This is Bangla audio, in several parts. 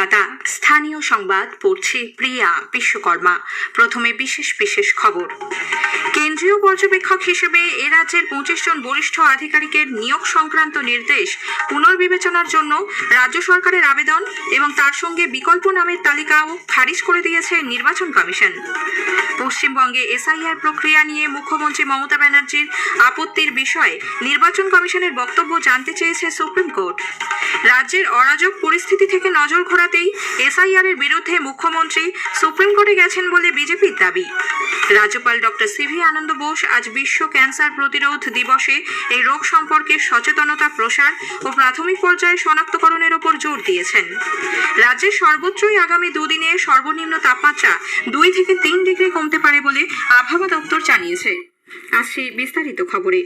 কলকাতা। স্থানীয় সংবাদ পড়ছি প্রিয়া বিশ্বকর্মা। প্রথমে বিশেষ বিশেষ খবর। কেন্দ্রীয় পর্যবেক্ষক হিসেবে এ রাজ্যের পঁচিশ জন বরিষ্ঠ আধিকারিকের নিয়োগ সংক্রান্ত নির্দেশ পুনর্বিবেচনার জন্য রাজ্য সরকারের আবেদন এবং তার সঙ্গে বিকল্প নামের তালিকাও খারিজ করে দিয়েছে নির্বাচন কমিশন। পশ্চিমবঙ্গে এসআইআর প্রক্রিয়া নিয়ে মুখ্যমন্ত্রী মমতা ব্যানার্জির আপত্তির বিষয়ে নির্বাচন কমিশনের বক্তব্য জানতে চেয়েছে সুপ্রিম কোর্ট। রাজ্যের অরাজক পরিস্থিতি থেকে নজর ঘোরাতেই এসআইআর এর বিরুদ্ধে মুখ্যমন্ত্রী সুপ্রিম কোর্টে গেছেন বলে বিজেপির দাবি। রাজ্যপাল ডক্টর সিভি আনন্দ বোস আজ বিশ্ব ক্যান্সার প্রতিরোধ দিবসে এই রোগ সম্পর্কে সচেতনতা প্রসার ও প্রাথমিক পর্যায়ে শনাক্তকরণের ওপর জোর দিয়েছেন। রাজ্যের সর্বত্রই আগামী দুদিনে সর্বনিম্ন তাপমাত্রা দুই থেকে তিন ডিগ্রি কমতে পারে বলে আবহাওয়া দপ্তর জানিয়েছে। আসছি বিস্তারিত খবরে।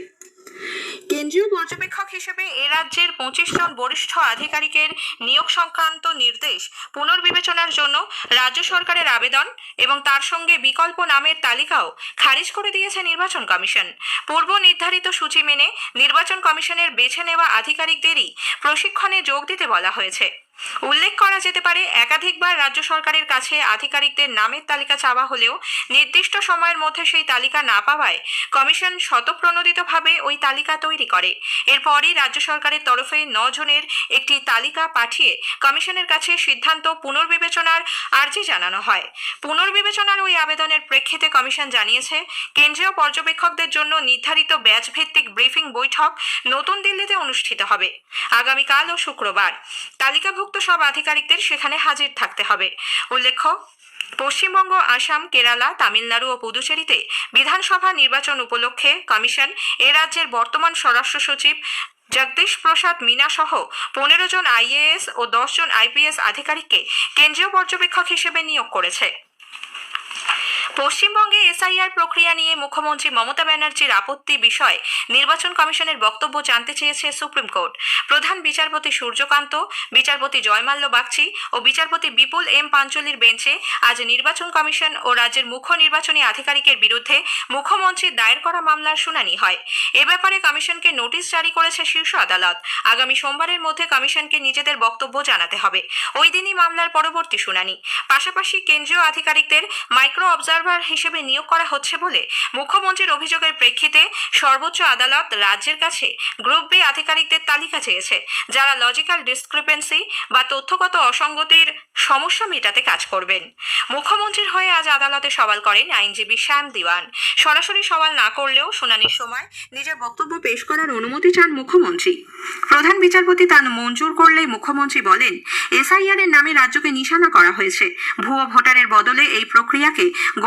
কেন্দ্রীয় পর্যবেক্ষক হিসেবে এ রাজ্যের পঁচিশ জন বরিষ্ঠ আধিকারিকের নিয়োগ সংক্রান্ত নির্দেশ পুনর্বিবেচনার জন্য রাজ্য সরকারের আবেদন এবং তার সঙ্গে বিকল্প নামের তালিকাও খারিজ করে দিয়েছে নির্বাচন কমিশন। পূর্ব নির্ধারিত সূচি মেনে নির্বাচন কমিশনের বেছে নেওয়া আধিকারিকদেরই প্রশিক্ষণে যোগ দিতে বলা হয়েছে। উল্লেখ করা যেতে পারে, একাধিকবার রাজ্য সরকারের কাছে আধিকারিকদের নামের তালিকা চাওয়া হলেও নির্দিষ্ট সময়ের মধ্যে সেই তালিকা না পাওয়ায় কমিশন শতপ্রণোদিতভাবে ওই তালিকা তৈরি করে। এরপরই রাজ্য সরকারের তরফে জনের একটি তালিকা পাঠিয়ে কমিশনের কাছে সিদ্ধান্ত পুনর্বিবেচনার আর্জি জানানো হয়। পুনর্বিবেচনার ওই আবেদনের প্রেক্ষিতে কমিশন জানিয়েছে, কেন্দ্রীয় পর্যবেক্ষকদের জন্য নির্ধারিত ব্যাচ ভিত্তিক ব্রিফিং বৈঠক নতুন দিল্লিতে অনুষ্ঠিত হবে। আগামীকাল ও শুক্রবার। তালিকাভুক্ত সব আধিকারিকদের সেখানে হাজির থাকতে হবে। উল্লেখ্য, পশ্চিমবঙ্গ, আসাম, কেরালা, তামিলনাড়ু ও পুদুচেরিতে বিধানসভা নির্বাচন উপলক্ষে কমিশন, এ রাজ্যের বর্তমান স্বরাষ্ট্র সচিব জগদীশ প্রসাদ মিনা সহ পনেরো জন আইএএস ও দশ জন আইপিএস আধিকারিককে কেন্দ্রীয় পর্যবেক্ষক হিসেবে নিয়োগ করেছে। পশ্চিমবঙ্গে এসআইআর প্রক্রিয়া নিয়ে মুখ্যমন্ত্রী মমতা ব্যানার্জির আপত্তি বিষয়ে নির্বাচন কমিশনের বক্তব্য জানতে চেয়েছে সুপ্রিম কোর্ট। প্রধান বিচারপতি সূর্যকান্ত, বিচারপতি জয়মাল্য বাগচি ও বিচারপতি বিপুল এম পাঞ্চলির বেঞ্চে আজ নির্বাচন কমিশন ও রাজ্যের মুখ্য নির্বাচনী আধিকারিকের বিরুদ্ধে মুখ্যমন্ত্রীর দায়ের করা মামলার শুনানি হয়। এ ব্যাপারে কমিশনকে নোটিশ জারি করেছে শীর্ষ আদালত। আগামী সোমবারের মধ্যে কমিশনকে নিজেদের বক্তব্য জানাতে হবে। ওই দিনই মামলার পরবর্তী শুনানি। পাশাপাশি কেন্দ্রীয় আধিকারিকদের মাইক্রো অবজারভার হিসেবে নিয়োগ করা হচ্ছে বলে মুখ্যমন্ত্রীর অভিযোগের প্রেক্ষিতে সর্বোচ্চ আদালত রাজ্যের কাছে গ্রুপ বি আধিকারিকদের তালিকা চেয়েছে, যারা লজিক্যাল ডিসক্রিপেন্সি বা তথ্যগত অসঙ্গতির সমস্যা মেটাতে কাজ করবেন। মুখ্যমন্ত্রীর হয়ে আজ আদালতে সওয়াল করেন আইনজীবী শ্যাম দিওয়ান। সরাসরি সওয়াল না করলেও শুনানির সময় নিজের বক্তব্য পেশ করার অনুমতি চান মুখ্যমন্ত্রী। প্রধান বিচারপতি তা মঞ্জুর করলেই মুখ্যমন্ত্রী বলেন এসআইআর এর নামে রাজ্যকে নিশানা করা হয়েছে। ভুয়ো ভোটারের বদলে এই প্রক্রিয়াকে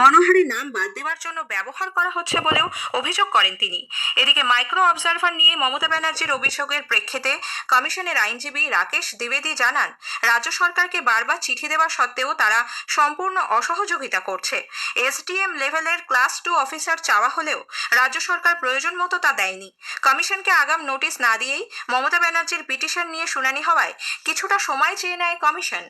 গণহারে নাম বাদ দেওয়ার জন্য ব্যবহার করা হচ্ছে বলেও অভিযোগ করেন তিনি। এদিকে মাইক্রো অবজারভার নিয়ে মমতা ব্যানার্জির অভিযোগের প্রেক্ষিতে কমিশনের আইনজীবী রাকেশ দ্বিবেদী জানান, রাজ্য সরকারকে বারবার চিঠি দেওয়া সত্ত্বেও তারা সম্পূর্ণ অসহযোগিতা করছে। এসডিএম লেভেলের ক্লাস টু অফিসার চাওয়া হলেও রাজ্য সরকার প্রয়োজন মতো তা দেয়নি। কমিশনকে আগাম নোটিশ না দিয়েই মমতা ব্যানার্জির পিটিশন নিয়ে শুনানি হওয়ায় কিছুটা সময় চেয়ে নেয় কমিশন।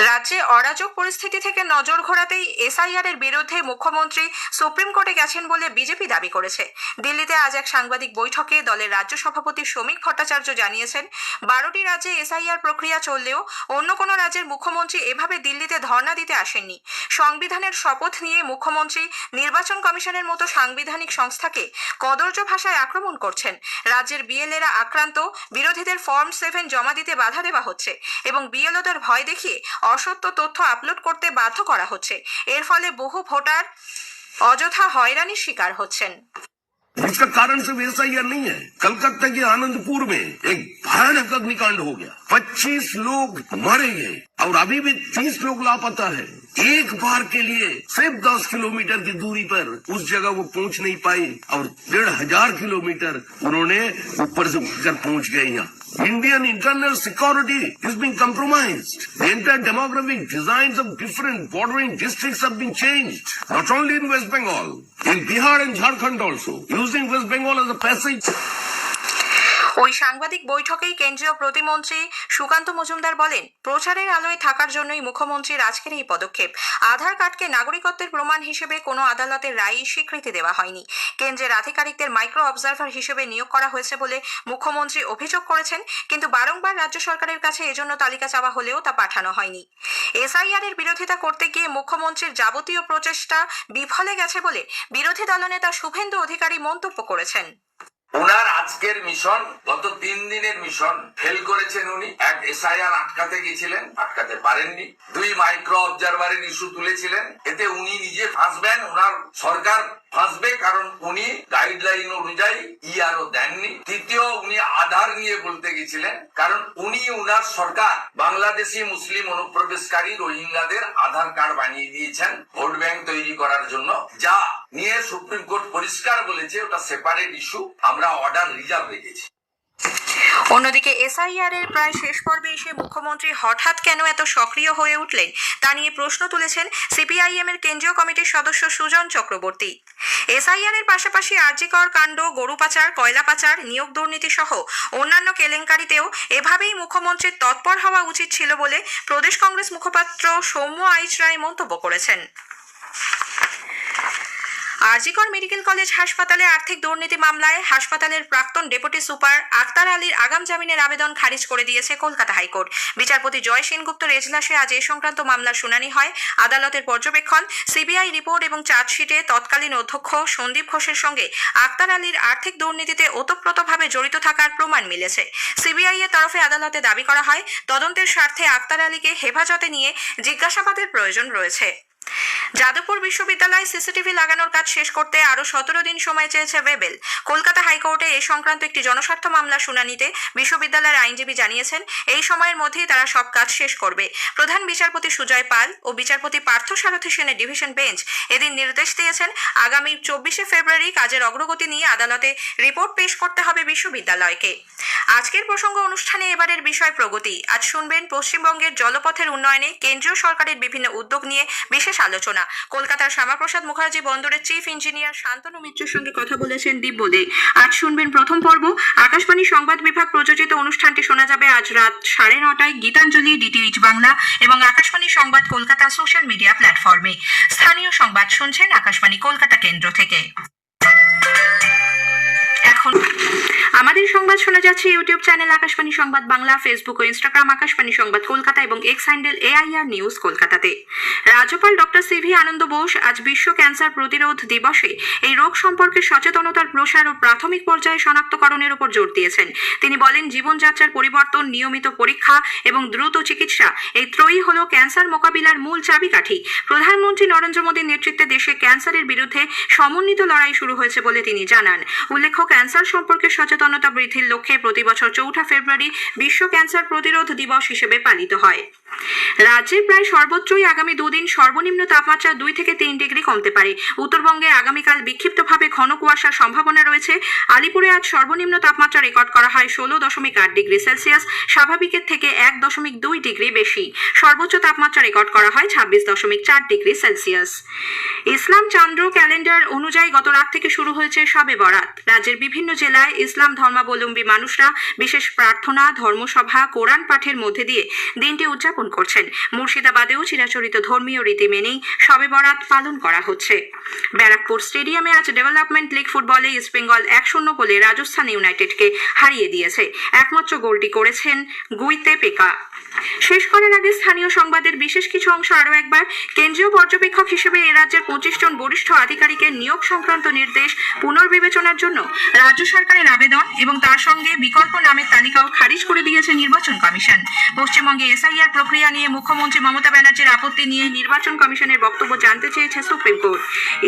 রাজ্যে অরাজক পরিস্থিতি থেকে নজর ঘোরাতেই এসআইআর এর বিরুদ্ধে মুখ্যমন্ত্রী সুপ্রিম কোর্টে গেছেন বলে বিজেপি দাবি করেছে। দিল্লিতে আজ এক সাংবাদিক বৈঠকে দলের রাজ্য সভাপতি শ্রমিক ভট্টাচার্য জানিয়েছেন, বারোটি রাজ্যে এসআইআর প্রক্রিয়া চললেও অন্য কোনো রাজ্যের মুখ্যমন্ত্রী এভাবে দিল্লিতে ধর্ণা দিতে আসেননি। সংবিধানের শপথ নিয়ে মুখ্যমন্ত্রী নির্বাচন কমিশনের মতো সাংবিধানিক সংস্থাকে কদর্য ভাষায় আক্রমণ করছেন। রাজ্যের বিএলএরা আক্রান্ত, বিরোধীদের ফর্ম সেভেন জমা দিতে বাধা দেওয়া হচ্ছে এবং বিএলওদের ভয় দেখিয়ে অসত্য তথ্য আপলোড করতে বাধ্য করা হচ্ছে এর ফলে বহু ভোটার অযথা হয়রানির শিকার হচ্ছেন इसका कारण सिर्फ ऐसा ही नहीं है कलकत्ता के आनंदपुर में एक भयानक अग्निकांड हो गया 25 लोग मरे गए और अभी भी 30 लोग लापता है एक बार के लिए सिर्फ 10 किलोमीटर की दूरी पर उस जगह वो पहुंच नहीं पाई और डेढ़ हजार किलोमीटर उन्होंने ऊपर से उठकर पहुंच गए यहाँ Indian internal security is being compromised. The entire demographic designs of different bordering districts have been changed. Not only in West Bengal, in Bihar and Jharkhand also, using West Bengal as a passage. ওই সাংবাদিক বৈঠকেই কেন্দ্রীয় প্রতিমন্ত্রী সুকান্ত মজুমদার বলেন, প্রচারের আলোয় থাকার জন্যই মুখ্যমন্ত্রীর আজকের এই পদক্ষেপ। আধার কার্ডকে নাগরিকত্বের প্রমাণ হিসেবে কোনো আদালতের রায় স্বীকৃতি দেওয়া হয়নি। কেন্দ্রের আধিকারিকদের মাইক্রো অবজারভার হিসেবে নিয়োগ করা হয়েছে বলে মুখ্যমন্ত্রী অভিযোগ করেছেন, কিন্তু বারংবার রাজ্য সরকারের কাছে এজন্য তালিকা চাওয়া হলেও তা পাঠানো হয়নি। এসআইআর এর বিরোধিতা করতে গিয়ে মুখ্যমন্ত্রীর যাবতীয় প্রচেষ্টা বিফলে গেছে বলে বিরোধী দলনেতা শুভেন্দু অধিকারী মন্তব্য করেছেন। ওনার আজকের মিশন, গত তিন দিনের মিশন, ফেল করেছেন উনি। এক এসআইআর আটকাতে গেছিলেন, আটকাতে পারেননি। দুই মাইক্রো অবজারভারের ইস্যু তুলেছিলেন। এতে উনি নিজে ফাঁসবেন ওনার সরকার ফাঁসবে, কারণ উনি গাইডলাইন অনুযায়ী ইআরও দেননি। তৃতীয় নিয়ে বলতে গেছিলেন, কারণ উনি উনার সরকার। বাংলাদেশি মুসলিম অনুপ্রবেশকারী রোহিঙ্গাদের আধার কার্ড বানিয়ে দিয়েছেন, ভোট ব্যাংক তৈরি করার জন্য। যা নিয়ে সুপ্রিম কোর্ট পরিষ্কার বলেছে, ওটা সেপারেট ইস্যু আমরা অর্ডার রিজার্ভ রেখেছি। অন্যদিকে এসআইআর এর প্রায় শেষ পর্বে এসে মুখ্যমন্ত্রী হঠাৎ কেন এত সক্রিয় হয়ে উঠলেন, তা নিয়ে প্রশ্ন তুলেছেন সিপিআইএম এর কেন্দ্রীয় কমিটির সদস্য সুজন চক্রবর্তী। এসআইআর এর পাশাপাশি আরজিকর কাণ্ড, গরু পাচার, কয়লা পাচার, নিয়োগ দুর্নীতি সহ অন্যান্য কেলেঙ্কারিতেও এভাবেই মুখ্যমন্ত্রীর তৎপর হওয়া উচিত ছিল বলে প্রদেশ কংগ্রেস মুখপাত্র সৌম্য আইচ রায় মন্তব্য করেছেন। আরজিকর মেডিকেল কলেজ হাসপাতালে আর্থিক দুর্নীতি মামলায় হাসপাতালের প্রাক্তন ডেপুটি সুপার আক্তার আলীর আগাম জামিনের আবেদন খারিজ করে দিয়েছে কলকাতা হাইকোর্ট। বিচারপতি জয় সেনগুপ্তর এজলাসে আজ এ সংক্রান্ত মামলার শুনানি হয়। আদালতের পর্যবেক্ষণ, সিবিআই রিপোর্ট এবং চার্জশিটে তৎকালীন অধ্যক্ষ সন্দীপ ঘোষের সঙ্গে আক্তার আলীর আর্থিক দুর্নীতিতে ওতপ্রোতভাবে জড়িত থাকার প্রমাণ মিলেছে। সিবিআই এর তরফে আদালতে দাবি করা হয়, তদন্তের স্বার্থে আক্তার আলীকে হেফাজতে নিয়ে জিজ্ঞাসাবাদের প্রয়োজন রয়েছে। যাদবপুর বিশ্ববিদ্যালয়ে সিসিটিভি লাগানোর কাজ শেষ করতে আরও সতেরো দিন সময় চেয়েছে ওয়েবেল কলকাতা হাইকোর্টে এ সংক্রান্ত একটি জনস্বার্থ মামলা শুনানিতে বিশ্ববিদ্যালয়ের আইনজীবী জানিয়েছেন, এই সময়ের মধ্যেই তারা সব কাজ শেষ করবে। প্রধান বিচারপতি সুজয় পাল ও বিচারপতি পার্থ সারথী সেনের ডিভিশন বেঞ্চ এদিন নির্দেশ দিয়েছেন, আগামী চব্বিশে ফেব্রুয়ারি কাজের অগ্রগতি নিয়ে আদালতে রিপোর্ট পেশ করতে হবে বিশ্ববিদ্যালয়কে। আজকের প্রসঙ্গ অনুষ্ঠানে এবারের বিষয় প্রগতি। আজ শুনবেন পশ্চিমবঙ্গের জলপথের উন্নয়নে কেন্দ্রীয় সরকারের বিভিন্ন উদ্যোগ নিয়ে বিশেষ আলোচনা। কলকাতার শ্যামাপ্রসাদ মুখার্জি বন্দরের চিফ ইঞ্জিনিয়ার শান্তনু মিত্রের সঙ্গে কথা বলেছেন দিব্য দে আজ শুনবেন প্রথম পর্ব। আকাশবাণী সংবাদ বিভাগ প্রযোজিত অনুষ্ঠানটি শোনা যাবে আজ রাত সাড়ে নটায় গীতাঞ্জলি, ডিটিএইচ বাংলা এবং আকাশবাণী সংবাদ কলকাতা সোশ্যাল মিডিয়া প্ল্যাটফর্মে। স্থানীয় সংবাদ শুনছেন আকাশবাণী কলকাতা কেন্দ্র থেকে। এখন আমাদের সংবাদ শোনা যাচ্ছে YouTube channel Akashvani Sangbad Bangla Facebook ও ইনস্টাগ্রাম আকাশবাণী সংবাদ কলকাতা এবং এক্স হ্যান্ডেল এআইআর নিউজ কলকাতাতে। রাজ্যপাল ডক্টর সিভি আনন্দ বোস আজ বিশ্ব ক্যান্সার প্রতিরোধ দিবসে এই রোগ সম্পর্কে সচেতনতার প্রসার ও প্রাথমিক পর্যায়ে শনাক্তকরণের উপর জোর দিয়েছেন। তিনি বলেন, জীবনযাত্রার পরিবর্তন, নিয়মিত পরীক্ষা এবং দ্রুত চিকিৎসা এই ত্রয়ী হল ক্যান্সার মোকাবিলার মূল চাবিকাঠি। প্রধানমন্ত্রী নরেন্দ্র মোদীর নেতৃত্বে দেশে ক্যান্সারের বিরুদ্ধে সমন্বিত লড়াই শুরু হয়েছে বলে তিনি জানান। উল্লেখ্য, ক্যান্সার সম্পর্কে সচেতনতা বৃদ্ধির লক্ষ্যে প্রতিবছর চৌঠা ফেব্রুয়ারি বিশ্ব ক্যান্সার প্রতিরোধ দিবস হিসেবে পালিত হয়। রাজ্যের প্রায় সর্বত্রই আগামী দুদিন সর্বনিম্ন তাপমাত্রা দুই থেকে তিন ডিগ্রি কমতে পারে। উত্তরবঙ্গে আগামীকাল বিক্ষিপ্তভাবে ঘন কুয়াশার সম্ভাবনা রয়েছে। আলিপুরে আজ সর্বনিম্ন তাপমাত্রা রেকর্ড করা হয় ষোলো দশমিক আট ডিগ্রি সেলসিয়াস, স্বাভাবিকের থেকে এক দশমিক দুই ডিগ্রি বেশি। সর্বোচ্চ তাপমাত্রা রেকর্ড করা হয় ছাব্বিশ দশমিক চার ডিগ্রি সেলসিয়াস। ইসলাম চান্দ্র ক্যালেন্ডার অনুযায়ী গত রাত থেকে শুরু হয়েছে সবে বরাত। রাজ্যের বিভিন্ন জেলায় ইসলাম ধর্মাবলম্বী মানুষরা বিশেষ প্রার্থনা, ধর্মসভা, কোরআন পাঠের মধ্যে দিয়ে দিনটি উদযাপন করছেন। মুর্শিদাবাদেও চিরাচরিত ধর্মীয় রীতি মেনেই সবে বরাত পালন করা হচ্ছে। ব্যারাকপুর স্টেডিয়ামে আজ ডেভেলপমেন্ট লিগ ফুটবলে ইস্টবেঙ্গল এক শূন্য গোলে রাজস্থান ইউনাইটেডকে হারিয়ে দিয়েছে। একমাত্র গোলটি করেছেন গুইতে পেকা। শেষ করার আগে স্থানীয় সংবাদের বিশেষ কিছু অংশ আরও একবার। কেন্দ্রীয় পর্যবেক্ষক হিসেবে এ রাজ্যের পঁচিশ জন বরিষ্ঠ আধিকারিকের নিয়োগ সংক্রান্ত নির্দেশ পুনর্বিবেচনার জন্য রাজ্য সরকারের আবেদন এবং তার সঙ্গে বিকল্প নামের তালিকাও খারিজ করে দিয়েছে নির্বাচন কমিশন। পশ্চিমবঙ্গে এসআইআর প্রক্রিয়া নিয়ে মুখ্যমন্ত্রী মমতা ব্যানার্জির আপত্তি নিয়ে নির্বাচন কমিশনের বক্তব্য জানতে চেয়েছে সুপ্রিম কোর্ট।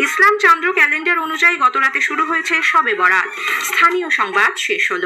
ইসলাম চন্দ্র ক্যালেন্ডার অনুযায়ী গতরাতে শুরু হয়েছে সবে বরাত। স্থানীয় সংবাদ শেষ হলো।